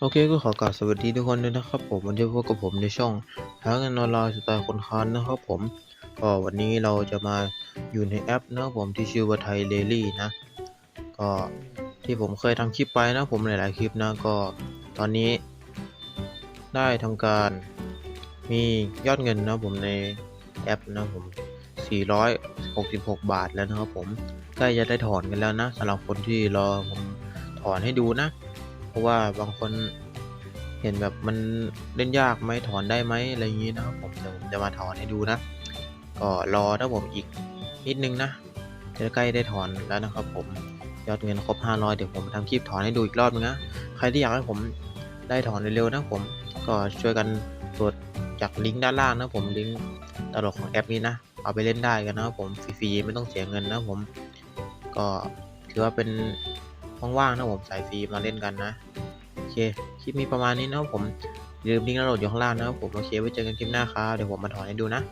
โอเคก็ขอกราบสวัสดีทุกคนด้วยนะครับผมวันนี้พบกับผมในช่องหาเงินออนไลน์สไตล์คนค้านนะครับผมก็วันนี้เราจะมาอยู่ในแอปนะครับผมที่ชื่อว่าไทยเ a ลี่นะก็ที่ผมเคยทำคลิปไปนะผมหลาย ๆ คลิปนะก็ตอนนี้ได้ทำการมียอดเงินนะผมในแอปนะผม 466 บาทแล้วนะครับผมใกล้จะได้ถอนกันแล้วนะสำหรับคนที่รอผมถอนให้ดูนะ ราะว่าบางคนเห็นแบบมันเล่นยากไหมถอนได้ไหมอะไรอย่างนี้นะครับผมเดี๋ยวผมจะมาถอนให้ดูนะ ก็รอถ้าผมอีกนิดนึงนะจะใกล้ได้ถอนแล้วนะครับผมยอดเงินครบ 500 เดี๋ยวผมทำคลิปถอนให้ดูอีกรอบนึงนะใครที่อยากให้ผมได้ถอนเร็วๆนะผมก็ช่วยกันกดจากลิงก์ด้านล่างนะผมลิงก์ตลกของแอปนี้นะเอาไปเล่นได้กันนะครับผมฟรีๆไม่ต้องเสียเงินนะผมก็ถือว่าเป็น ว่างๆนะผมสายฟรีมาเล่นกันนะโอเคคลิปมีประมาณนี้นะผมลืมลิงก์ดาวน์โหลดอยู่ข้างล่างนะผมโอเคไว้เจอกันคลิปหน้าครับเดี๋ยวผมมาถอนให้ดูนะ